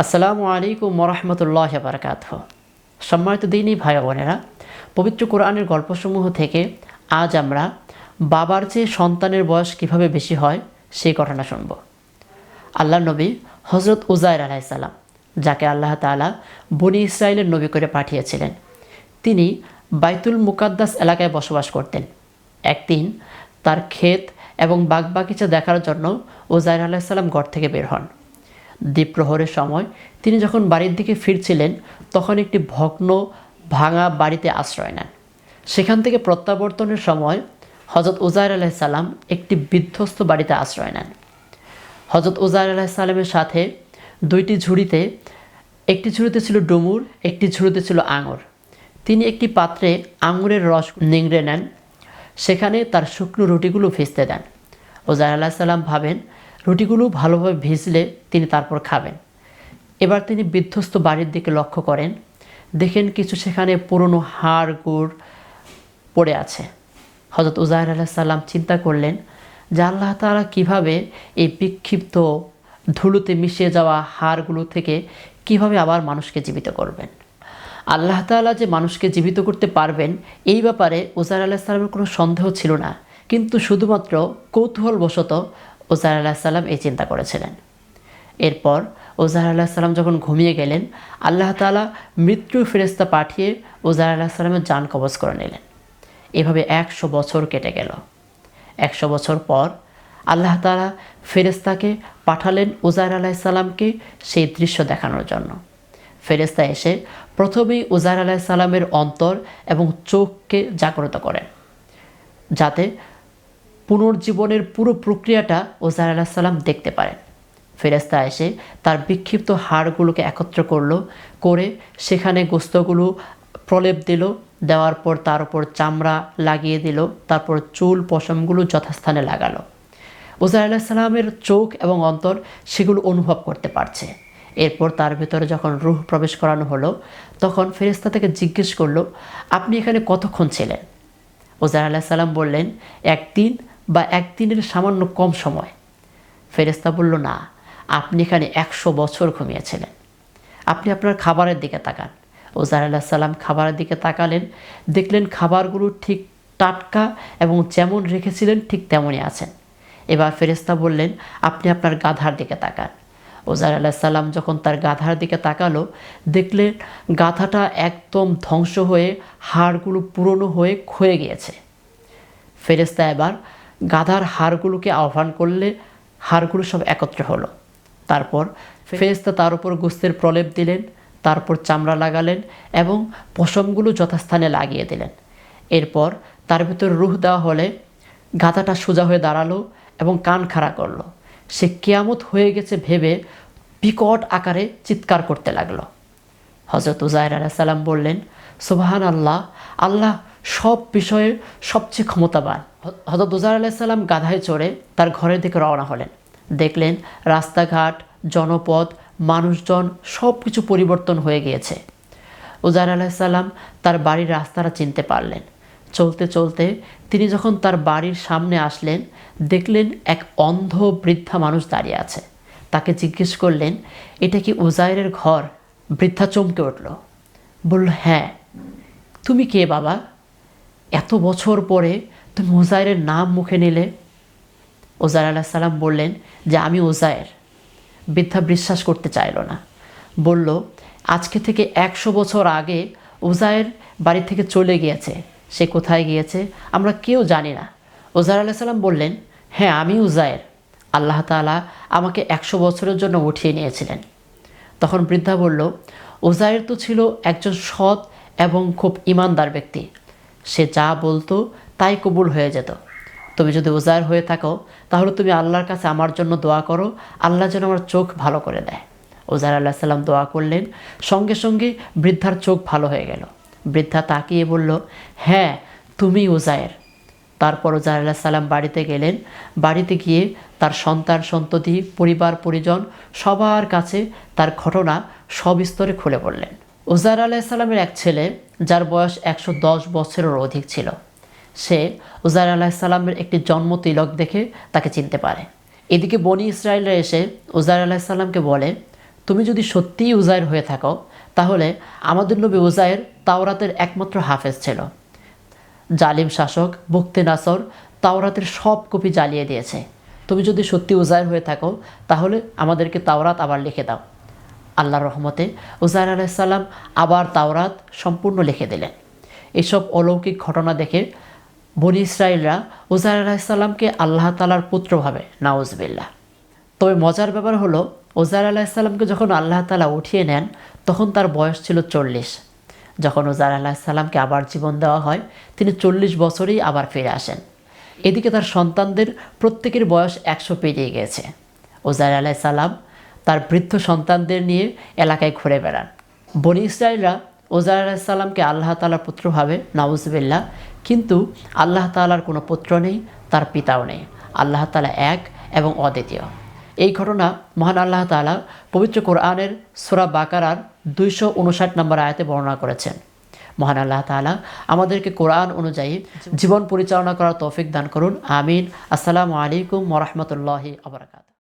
আসসালামু আলাইকুম মরহমতুল্লাহ বারকাত সম্মানিত দিনই ভাই বোনেরা, পবিত্র কোরআনের গল্পসমূহ থেকে আজ আমরা বাবার চেয়ে সন্তানের বয়স কীভাবে বেশি হয় সেই ঘটনা শুনব। আল্লাহ নবী হজরত উজাইর আলাইসাল্লাম যাকে আল্লাহ তাআলা বনি ইসরায়েলের নবী করে পাঠিয়েছিলেন, তিনি বাইতুল মুকাদ্দাস এলাকায় বসবাস করতেন। একদিন তার ক্ষেত এবং বাগবাগিচা দেখার জন্য ওজাইর আলাইসাল্লাম ঘর থেকে বের হন। দ্বীপ্রহরের সময়, তিনি যখন বাড়ির দিকে ফিরছিলেন, তখন একটি ভগ্ন ভাঙা বাড়িতে আশ্রয় নেন। সেখান থেকে প্রত্যাবর্তনের সময় হজরত উজাইর আলাইসাল্লাম একটি বিধ্বস্ত বাড়িতে আশ্রয় নেন। হজরত উজাইর আলাইসাল্লামের সাথে দুইটি ঝুড়িতে, একটি ঝুড়িতে ছিল ডুমুর, একটি ঝুড়িতে ছিল আঙুর। তিনি একটি পাত্রে আঙুরের রস নিংড়ে নেন, সেখানে তার শুকনো রুটিগুলো ভিজতে দেন। আল্লাহ সাল্লাম ভাবেন রুটিগুলো ভালোভাবে ভিজলে তিনি তারপর খাবেন। এবার তিনি বিধ্বস্ত বাড়ির দিকে লক্ষ্য করেন। দেখেন কিছু সেখানে পুরনো হাড় গুড় পড়ে আছে। হজরত উজাহির আলাহ সাল্লাম চিন্তা করলেন যে আল্লাহ তাআলা কীভাবে এই বিক্ষিপ্ত ধুলোতে মিশে যাওয়া হাড়গুলো থেকে কীভাবে আবার মানুষকে জীবিত করবেন? আল্লাহ তাআলা যে মানুষকে জীবিত করতে পারবেন, এই ব্যাপারে উজার আলাহ সাল্লামের কোনো সন্দেহ ছিল না। কিন্তু শুধুমাত্র কৌতূহলবশত ওজার আলাহ সাল্লাম এই চিন্তা করেছিলেন। এরপর ওজার আল্লাহ সাল্লাম যখন ঘুমিয়ে গেলেন, আল্লাহ তাআলা মৃত্যু ফেরেস্তা পাঠিয়ে ওজার আল্লাহ সাল্লামের যান কবজ করে নিলেন। এভাবে একশো বছর কেটে গেল। একশো বছর পর আল্লাহ তাআলা ফেরেস্তাকে পাঠালেন উজার আলাহ সাল্লামকে সেই দৃশ্য দেখানোর জন্য। ফেরেস্তা এসে প্রথমেই উজার আলাহ সাল্লামের অন্তর এবং চোখকে জাগ্রত করেন, যাতে পুনর্জীবনের পুরো প্রক্রিয়াটা ওজার আলাহ সাল্লাম দেখতে পারেন। ফেরেস্তা এসে তার বিক্ষিপ্ত হাড়গুলোকে একত্র করল, করে সেখানে গোস্তগুলো প্রলেপ দিল, দেওয়ার পর তার উপর চামড়া লাগিয়ে দিল, তারপর চুল পশমগুলো যথাস্থানে লাগালো। ওজার আলাহ সাল্লামের চোখ এবং অন্তর সেগুলো অনুভব করতে পারছে। এরপর তার ভেতরে যখন রুহ প্রবেশ করানো হলো, তখন ফেরেস্তা থেকে জিজ্ঞেস করল, আপনি এখানে কতক্ষণ ছিলেন? ওজার আলাহ সাল্লাম বললেন, একদিন বা একদিনের সামান্য কম সময়। ফেরেস্তা বলল, না, আপনি এখানে একশো বছর ঘুমিয়েছিলেন। আপনি আপনার খাবারের দিকে তাকান। ওজার আল্লাহ সাল্লাম খাবারের দিকে তাকালেন, দেখলেন খাবারগুলো ঠিক টাটকা এবং যেমন রেখেছিলেন ঠিক তেমনই আছেন। এবার ফেরেস্তা বললেন, আপনি আপনার গাধার দিকে তাকান। ওজার আল্লাহ সাল্লাম যখন তার গাধার দিকে তাকালো, দেখলেন গাধাটা একদম ধ্বংস হয়ে হাড়গুলো পুরনো হয়ে ক্ষয়ে গিয়েছে। ফেরেস্তা এবার গাধার হাড়গুলোকে আহ্বান করলে হাড়গুলো সব একত্র হলো। তারপর ফেরেস্তা তার উপর গোস্তের প্রলেপ দিলেন তারপর চামড়া লাগালেন এবং পশমগুলো যথাস্থানে লাগিয়ে দিলেন। এরপর তার ভিতর রুহ দেওয়া হলে গাধাটা সোজা হয়ে দাঁড়াল এবং কান খাড়া করল। সে কেয়ামত হয়ে গেছে ভেবে বিকট আকারে চিৎকার করতে লাগল। হজরত উজাহির আলাহ সাল্লাম বললেন সুবাহান আল্লাহ আল্লাহ সব বিষয়ে সবচেয়ে ক্ষমতাবান। হজরত উজাহির আলাহ সাল্লাম গাধায় চড়ে তার ঘরের দিকে রওনা হলেন। দেখলেন রাস্তাঘাট, জনপদ, মানুষজন সব কিছু পরিবর্তন হয়ে গিয়েছে। উজার আলাহিসাল্লাম তার বাড়ির রাস্তাটা চিনতে পারলেন। চলতে চলতে তিনি যখন তার বাড়ির সামনে আসলেন, দেখলেন এক অন্ধ বৃদ্ধা মানুষ দাঁড়িয়ে আছে। তাকে জিজ্ঞেস করলেন, এটা কি উজাইরের ঘর? বৃদ্ধা চমকে উঠল। বলল হ্যাঁ তুমি কে বাবা? এত বছর পরে তুমি ওজায়ের নাম মুখে নিলে? ওজার আলাহ সাল্লাম বললেন যে, আমি ওজায়ের বৃদ্ধা বিশ্বাস করতে চাইল না। বলল, আজকে থেকে একশো বছর আগে ওজায়ের বাড়ি থেকে চলে গিয়েছে। সে কোথায় গিয়েছে আমরা কেউ জানি না। ওজার আলাহ সাল্লাম বললেন হ্যাঁ আমি উজায়ের আল্লাহ তালা আমাকে একশো বছরের জন্য উঠিয়ে নিয়েছিলেন। তখন বৃদ্ধা বলল ওজায়ের তো ছিল একজন সৎ এবং খুব ইমানদার ব্যক্তি। সে যা বলতো তাই কবুল হয়ে যেত। তুমি যদি ওজায়ের হয়ে থাকো, তাহলে তুমি আল্লাহর কাছে আমার জন্য দোয়া করো। আল্লাহ যেন আমার চোখ ভালো করে দেয়। ওজার আল্লাহ সাল্লাম দোয়া করলেন। সঙ্গে সঙ্গে বৃদ্ধার চোখ ভালো হয়ে গেল। বৃদ্ধা তাকিয়ে বলল হ্যাঁ তুমি উজায়ের তারপর আল্লাহ সাল্লাম বাড়িতে গেলেন। বাড়িতে গিয়ে তার সন্তান, সন্ততি, পরিবার, পরিজন সবার কাছে তার ঘটনা সবিস্তরে খুলে পড়লেন উজার আলাহ সাল্লামের এক ছেলে, যার বয়স একশো দশ বছরের অধিক ছিল। সে উজার আলাহ সাল্লামের একটি জন্ম তিলক দেখে তাকে চিনতে পারে। এদিকে বনি ইসরায়েলরা এসে উজার আলাহ সাল্লামকে বলে, তুমি যদি সত্যিই উজায়ের হয়ে থাকো, তাহলে আমাদের নবী উজায়ের তাওরাতের একমাত্র হাফেজ ছিল। জালিম শাসক বুক্তে নাসর তাওরাতের সব কপি জ্বালিয়ে দিয়েছে। তুমি যদি সত্যি উজায়ের হয়ে থাকো, তাহলে আমাদেরকে তাওরাত আবার লিখে দাও। আল্লাহর রহমতে উজায়ের আলাইসাল্লাম আবার তাওরাত সম্পূর্ণ লিখে দিলেন। এসব অলৌকিক ঘটনা দেখে বনি ইসরায়েলরা উজায়ের আলাইসাল্লামকে আল্লাহ তালার পুত্র ভাবে। নাউজবিল্লা তবে মজার ব্যাপার হলো ওজার আলাহিসাল্লামকে যখন আল্লাহ তালা উঠিয়ে নেন, তখন তার বয়স ছিল চল্লিশ। যখন ওজার আলাহিসাল্লামকে আবার জীবন দেওয়া হয়, তিনি চল্লিশ বছরেই আবার ফিরে আসেন। এদিকে তার সন্তানদের প্রত্যেকের বয়স একশো পেরিয়ে গেছে। ওজার আলাহিসাল্লাম তার বৃদ্ধ সন্তানদের নিয়ে এলাকায় ঘুরে বেড়ান। বনি ইসরায়েলরা ওজার আলাহিসাল্লামকে আল্লাহ তালার পুত্র ভাবে নাউজবিল্লা কিন্তু আল্লাহ তালার কোনো পুত্র নেই, তার পিতাও নেই। আল্লাহ তালা এক এবং অদ্বিতীয়। এই ঘটনা মহান আল্লাহ তালা পবিত্র কোরআনের সুরা বাকারার দুইশো উনষাট নম্বর আয়াতে বর্ণনা করেছেন। মহান আল্লাহ তালা আমাদেরকে কোরআন অনুযায়ী জীবন পরিচালনা করার তৌফিক দান করুন। আমিন। আসসালামু আলাইকুম ওরহমতুল্লাহি আবরকাত